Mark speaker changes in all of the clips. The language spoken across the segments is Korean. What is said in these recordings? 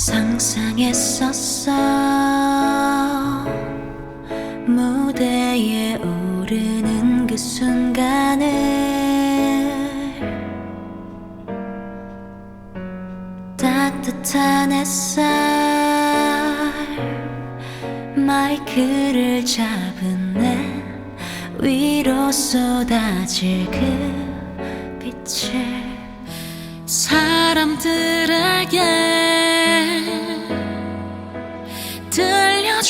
Speaker 1: 상상했었어. 무대에 오르는 그 순간을 따뜻한 햇살 마이크를 잡은 내 위로 쏟아질 그 빛을 사람들에게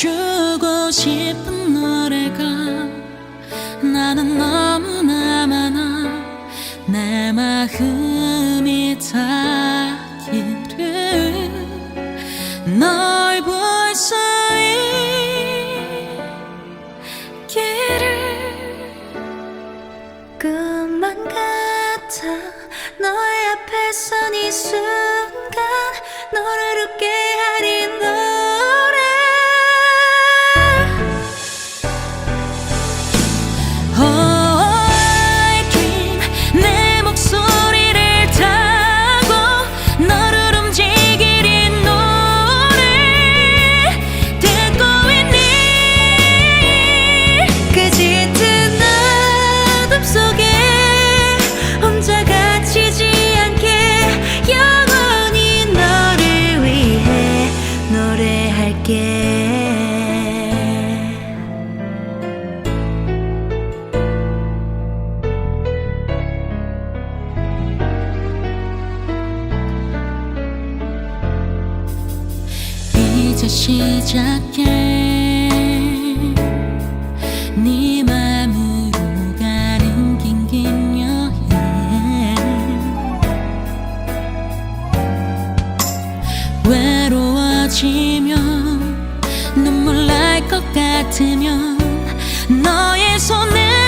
Speaker 1: 주고 싶은 노래가 나는 너무나 많아 내 마음이 닿기를 널 볼 수 있기를 꿈만 같아 너의 앞에 선이 순간 너를 웃게 이제 시작해. 네 맘으로 가는 긴긴 여행. 외로워지면 눈물 날 것 같으면 너의 손을